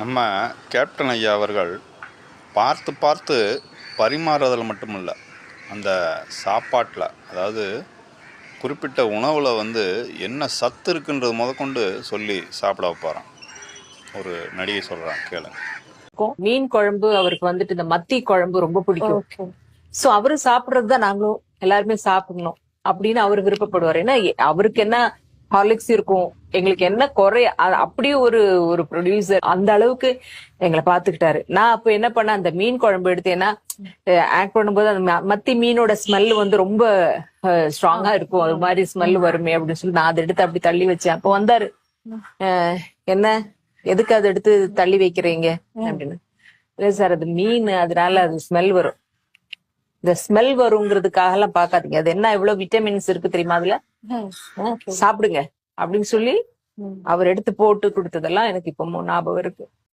நம்ம கேப்டன் ஐயா அவர்கள் பார்த்து பார்த்து பரிமாறுறதில் மட்டுமில்ல அந்த சாப்பாட்டில் அதாவது குறிப்பிட்ட உணவில் வந்து என்ன சத்து இருக்குன்றது முதற்கொண்டு சொல்லி சாப்பிட வைப்பாராம். ஒரு நடிகை சொல்கிறான் கேளுங்க மீன் குழம்பு அவருக்கு வந்துட்டு இந்த மத்தி குழம்பு ரொம்ப பிடிக்கும். சோ அவரு சாப்பிடுறது தான் நாங்களும் எல்லாருமே சாப்பிடணும் அப்படின்னு அவர் விருப்பப்படுவார். ஏன்னா அவருக்கு என்ன ஹார்லிக்ஸ் இருக்கும். எங்களுக்கு என்ன குறை? அப்படி ஒரு ஒரு ப்ரொடியூசர் அந்த அளவுக்கு எங்களை பாத்துக்கிட்டாரு நான் அப்ப என்ன பண்ணேன்? அந்த மீன் குழம்பு எடுத்தேன்னா ஆக்ட் பண்ணும்போது அந்த ம- மத்தி மீனோட ஸ்மெல் வந்து ரொம்ப ஸ்ட்ராங்கா இருக்கும். அது மாதிரி ஸ்மெல் வருமே அப்படின்னு சொல்லி நான் அதை எடுத்து அப்படி தள்ளி வச்சேன். அப்போ வந்தாரு. என்ன? எதுக்கு அதை எடுத்து தள்ளி வைக்கிறீங்க? அப்படின்னு. இல்ல சார் அது மீன். அதனால அது ஸ்மெல் வரும். இந்த ஸ்மெல் வருங்கிறதுக்காக எல்லாம் பாக்காதீங்க அது என்ன எவ்வளவு விட்டமின்ஸ் இருக்கு தெரியுமா அதுல? சாப்பிடுங்க அப்படின்னு சொல்லி அவர் எடுத்து போட்டு கொடுத்ததெல்லாம் எனக்கு இப்போ ஞாபகம் இருக்கு.